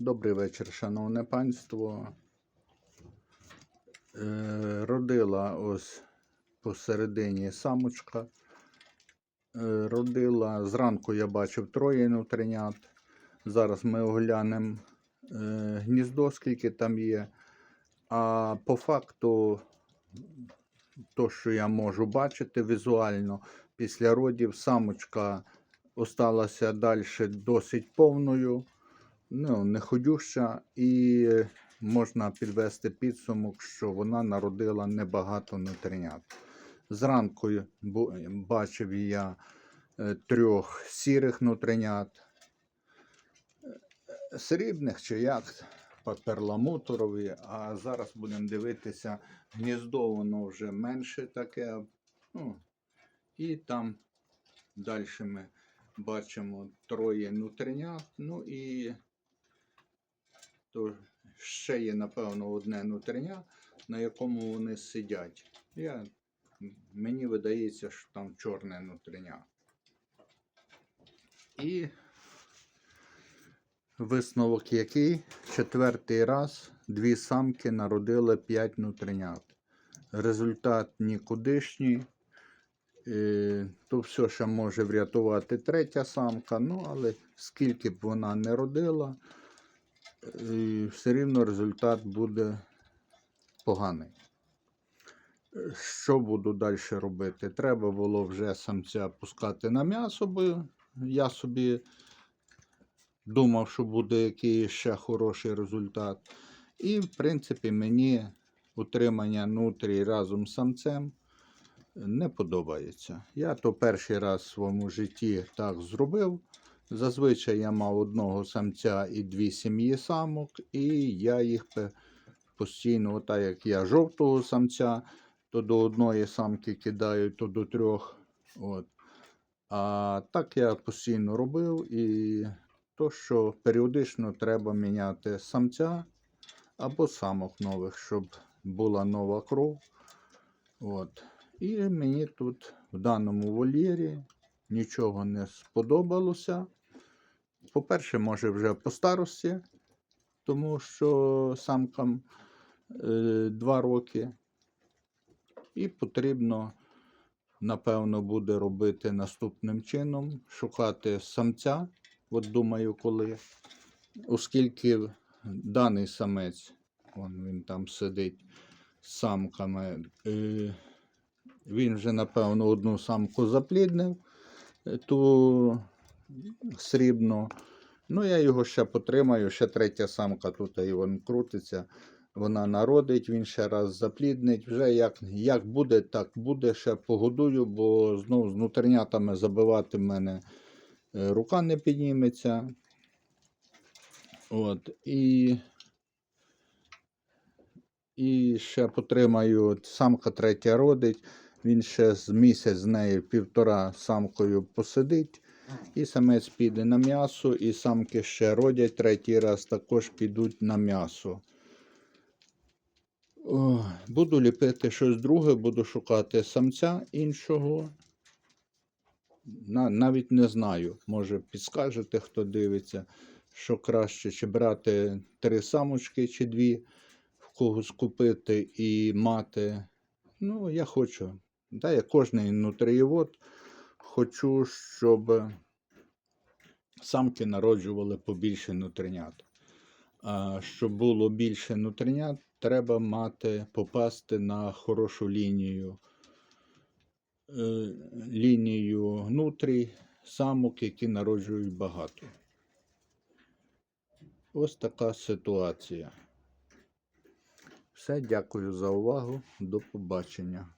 Добрий вечір, шановне панство. Е, родила ось посередині самочка. Е, родила зранку я бачив троє нутринят. Зараз ми оглянемо е, гніздо, скільки там є. А по факту, то, що я можу бачити візуально, після родів самочка осталася далі досить повною ну, не ходюща, і можна підвести підсумок, що вона народила небагато нутринят. Зранку бачив я е, трьох сірих нутринят, Е, срібних чи як, перламутрові, а зараз будемо дивитися, гніздо воно вже менше таке. Ну, і там далі ми бачимо троє нутринят. Ну і то ще є, напевно, одне нутриня, на якому вони сидять. Я, мені видається, що там чорне нутриня. І висновок який? Четвертий раз дві самки народили 5 нутринят. Результат нікудишній. Е, То все ще може врятувати третя самка, ну але скільки б вона не родила, і все рівно результат буде поганий. Що буду далі робити? Треба було вже самця пускати на м'ясо, бо я собі думав, що буде якийсь ще хороший результат. І, в принципі, мені утримання нутрій разом з самцем не подобається. Я то перший раз в своєму житті так зробив. Зазвичай я мав одного самця і дві сім'ї самок, і я їх постійно, отак як я жовтого самця, то до одної самки кидаю, то до трьох. От. А так я постійно робив, і то, що періодично треба міняти самця або самок нових, щоб була нова кров. От. І мені тут в даному вольєрі нічого не сподобалося. По-перше, може вже по старості, тому що самкам е, 2 роки. І потрібно, напевно, буде робити наступним чином: шукати самця. От думаю, коли. Оскільки даний самець, вон він там сидить з самками, е, він вже, напевно, одну самку запліднив, е, срібну. Ну, я його ще потримаю, ще третя самка тут і вон крутиться. Вона народить, він ще раз запліднить. Вже як, як буде, так буде. Ще погодую, бо знову з внутрішнятами забивати в мене е, рука не підніметься. От, і, і ще потримаю, самка третя родить. Він ще з місяць з нею півтора самкою посидить. І самець піде на м'ясо, і самки ще родять третій раз також підуть на м'ясо. Буду ліпити щось друге, буду шукати самця іншого. Навіть не знаю. Може, підскажете, хто дивиться, що краще, чи брати три самочки, чи дві, в когось купити і мати. Ну, я хочу. Да, я кожний нутрієвод хочу, щоб самки народжували побільше нутринят. А щоб було більше нутринят, треба мати, попасти на хорошу лінію. Е, лінію нутрій, самок, які народжують багато. Ось така ситуація. Все, дякую за увагу. До побачення.